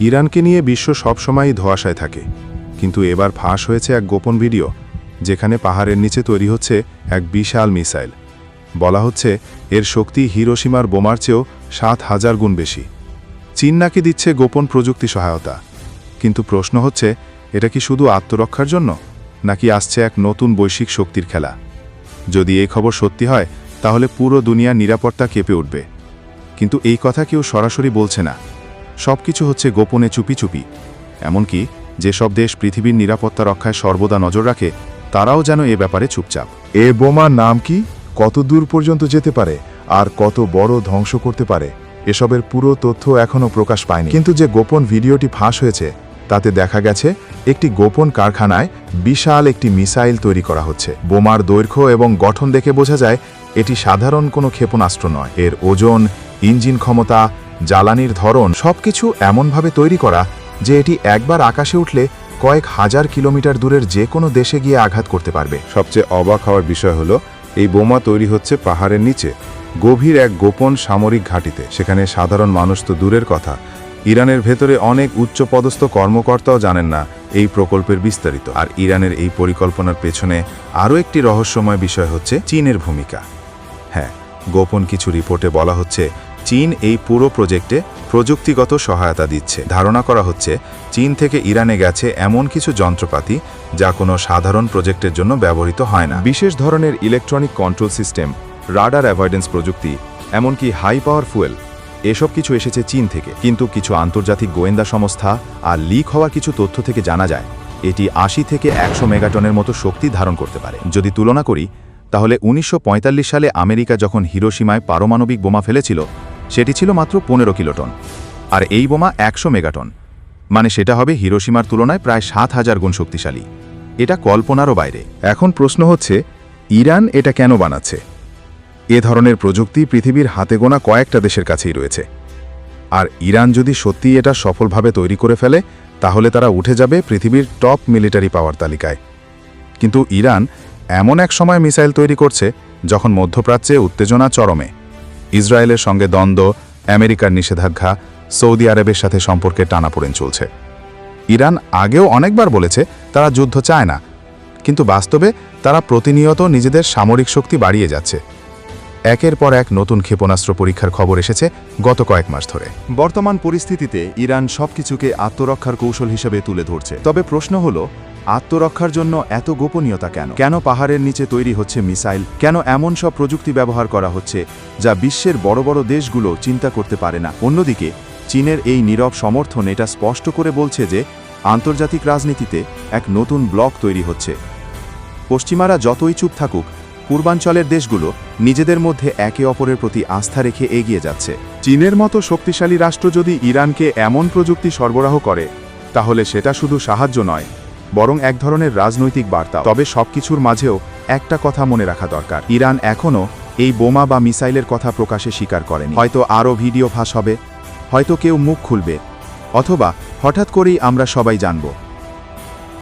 ইরানকে নিয়ে বিশ্ব সবসময়ই ধোয়াশায় থাকে। কিন্তু এবার ফাঁস হয়েছে এক গোপন ভিডিও, যেখানে পাহাড়ের নিচে তৈরি হচ্ছে এক বিশাল মিসাইল। বলা হচ্ছে, এর শক্তি হিরোসীমার বোমার চেয়েও সাত হাজার গুণ বেশি। চীন নাকি দিচ্ছে গোপন প্রযুক্তি সহায়তা। কিন্তু প্রশ্ন হচ্ছে, এটা কি শুধু আত্মরক্ষার জন্য, নাকি আসছে এক নতুন বৈশ্বিক শক্তির খেলা? যদি এই খবর সত্যি হয়, তাহলে পুরো দুনিয়ার নিরাপত্তা কেঁপে উঠবে। কিন্তু এই কথা কেউ সরাসরি বলছে না। সব কিছু হচ্ছে গোপনে চুপি চুপি। এমনকি যেসব দেশ পৃথিবীর নিরাপত্তা রক্ষায় সর্বদা নজর রাখে, তারাও যেন এ ব্যাপারে চুপচাপ। এ বোমার নাম কি? কত দূর পর্যন্ত যেতে পারে? আর কত বড় ধ্বংস করতে পারে? এসবের পুরো তথ্য এখনও প্রকাশ পায়নি। কিন্তু যে গোপন ভিডিওটি ফাঁস হয়েছে, তাতে দেখা গেছে, একটি গোপন কারখানায় বিশাল একটি মিসাইল তৈরি করা হচ্ছে। বোমার দৈর্ঘ্য এবং গঠন দেখে বোঝা যায়, এটি সাধারণ কোনো ক্ষেপণাস্ত্র নয়। এর ওজন, ইঞ্জিন ক্ষমতা জ্বালানির ধরন সবকিছু এমনভাবে তৈরি করা যে এটি একবার আকাশে উঠলে কয়েক হাজার কিলোমিটার দূরের যে কোনো দেশে গিয়ে আঘাত করতে পারবে। সবচেয়ে অবাক হওয়ার বিষয় হলো, এই বোমা তৈরি হচ্ছে পাহাড়ের নিচে, গভীর এক গোপন সামরিক ঘাঁটিতে। সেখানে সাধারণ মানুষ তো দূরের কথা। ইরানের ভেতরে অনেক উচ্চপদস্থ কর্মকর্তাও জানেন না এই প্রকল্পের বিস্তারিত। আর ইরানের এই পরিকল্পনার পেছনে আরও একটি রহস্যময় বিষয় হচ্ছে চীনের ভূমিকা। হ্যাঁ গোপন কিছু রিপোর্টে বলা হচ্ছে চীন এই পুরো প্রজেক্টে প্রযুক্তিগত সহায়তা দিচ্ছে। ধারণা করা হচ্ছে, চীন থেকে ইরানে গেছে এমন কিছু যন্ত্রপাতি যা কোনো সাধারণ প্রজেক্টের জন্য ব্যবহৃত হয় না। বিশেষ ধরনের electronic control system, radar avoidance প্রযুক্তি, এমনকি হাই পাওয়ার ফুয়েল, এসব কিছু এসেছে চীন থেকে। কিন্তু কিছু আন্তর্জাতিক গোয়েন্দা সংস্থা আর লিক হওয়া কিছু তথ্য থেকে জানা যায়, এটি আশি থেকে একশো মেগাটনের মতো শক্তি ধারণ করতে পারে। যদি তুলনা করি, তাহলে উনিশশো পঁয়তাল্লিশ সালে আমেরিকা যখন হিরোসীমায় পারমাণবিক বোমা ফেলেছিল সেটি ছিল মাত্র পনেরো কিলোটন, আর এই বোমা একশো মেগাটন। মানে সেটা হবে হিরোসীমার তুলনায় প্রায় সাত হাজার গুণ শক্তিশালী। এটা কল্পনারও বাইরে। এখন প্রশ্ন হচ্ছে, ইরান এটা কেন বানাচ্ছে? এ ধরনের প্রযুক্তি পৃথিবীর হাতে গোনা কয়েকটা দেশের কাছেই রয়েছে। আর ইরান যদি সত্যি এটা সফলভাবে তৈরি করে ফেলে, তাহলে তারা উঠে যাবে পৃথিবীর টপ মিলিটারি পাওয়ার তালিকায়। কিন্তু ইরান এমন এক সময় মিসাইল তৈরি করছে, যখন মধ্যপ্রাচ্যে উত্তেজনা চরমে। ইসরায়েলের সঙ্গে দ্বন্দ্ব, আমেরিকার নিষেধাজ্ঞা, সৌদি আরবের সাথে সম্পর্কে টানাপোড়েন চলছে। ইরান আগেও অনেকবার বলেছে তারা যুদ্ধ চায় না, কিন্তু বাস্তবে তারা প্রতিনিয়ত নিজেদের সামরিক শক্তি বাড়িয়ে যাচ্ছে। একের পর এক নতুন ক্ষেপণাস্ত্র পরীক্ষার খবর এসেছে গত কয়েক মাস ধরে। বর্তমান পরিস্থিতিতে ইরান সবকিছুকে আত্মরক্ষার কৌশল হিসেবে তুলে ধরছে। তবে প্রশ্ন হলো, আত্মরক্ষার জন্য এত গোপনীয়তা কেন? কেন পাহাড়ের নিচে তৈরি হচ্ছে মিসাইল? কেন এমন সব প্রযুক্তি ব্যবহার করা হচ্ছে যা বিশ্বের বড় বড় দেশগুলো চিন্তা করতে পারে না? অন্যদিকে, চীনের এই নীরব সমর্থন এটা স্পষ্ট করে বলছে যে, আন্তর্জাতিক রাজনীতিতে এক নতুন ব্লক তৈরি হচ্ছে। পশ্চিমারা যতই চুপ থাকুক পূর্বাঞ্চলের দেশগুলো নিজেদের মধ্যে একে অপরের প্রতি আস্থা রেখে এগিয়ে যাচ্ছে। চীনের মতো শক্তিশালী রাষ্ট্র যদি ইরানকে এমন প্রযুক্তি সরবরাহ করে, তাহলে সেটা শুধু সাহায্য নয়, বরং এক ধরনের রাজনৈতিক বার্তা তবে সবকিছুর মাঝেও একটা কথা মনে রাখা দরকার। ইরান এখনও এই বোমা বা মিসাইলের কথা প্রকাশে স্বীকার করেনি। হয়তো আরও ভিডিও ফাঁস হবে, হয়তো কেউ মুখ খুলবে, অথবা হঠাৎ করেই আমরা সবাই জানব।